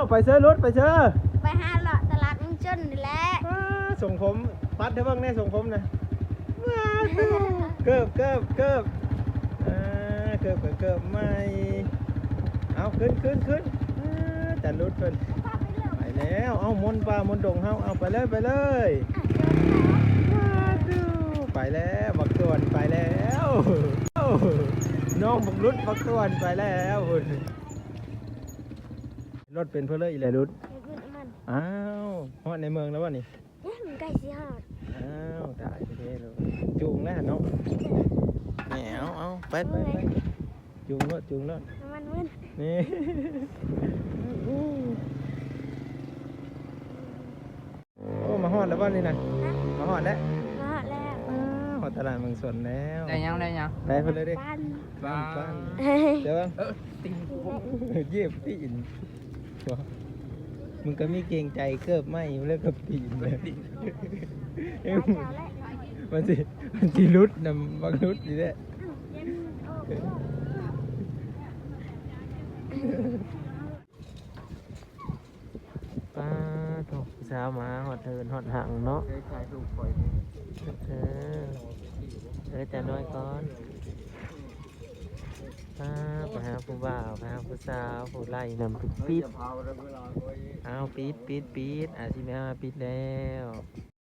าวไปเชิญรถไปเชิญไปหาเลาะตลาดมุ่งจนนี่แหละอ้าส่งผมปัดเถอะบ้างแน่ส่งผมนะว้าวเกิบเกิบเกิบอ่าเกิบกับเกิบไม่เอาขึ้นขึ้นขึ้นอ่าจัดรถเพิ่นพาไปเร็วไปแล้วเอามนต์ป่ามนต์ดงเฮาเอาไปเลยไปเลยอะเจอแล้วไปแล้วบักตวนไปแล้วโอ้น้องบักรุดบักตวนไปแล้ว รถเป็นเพื่อเลยอีแหละรุดเดี๋ยวขึ้นมันอ้าวฮอดในเมืองแล้ววะนี่เนี่ยมันใกล้สิฮอดอ้าวตายไปเท่เลยจูงแล้วเนาะแหมเอาเอาไปไปไปจูงรถจูงรถน้ำมันมึนนี่โอ้มาฮอดแล้ววะนี่นะนะมาฮอดแล้วมาฮอดแล้วอ้าวฮอดตลาดเมืองสวนแล้วได้ยังได้ยังไปเพื่อเลยดิปันบ้านบ้านเฮ้ยเดี๋ยวเออตีนกูเย็บตีน วะมึงก็มีเกรงใจเกิบไหมเลิกกับตีนเลยเอ้ยเจ้าและมันสิมันสิรุดนำบักรุดอยู่แหละเย็นโอ้โหป้าโถสาวมาหอดเทินหอดหังเนาะเคยถ่ายรูปปล่อยเออเออจะน้อยก่อน ป้าไปหาผู้บ่าวไปหาผู้สาวผู้ไล่นำปิดปิดเอาปิดปิดปิดอาชิแม่มาปิดแล้ว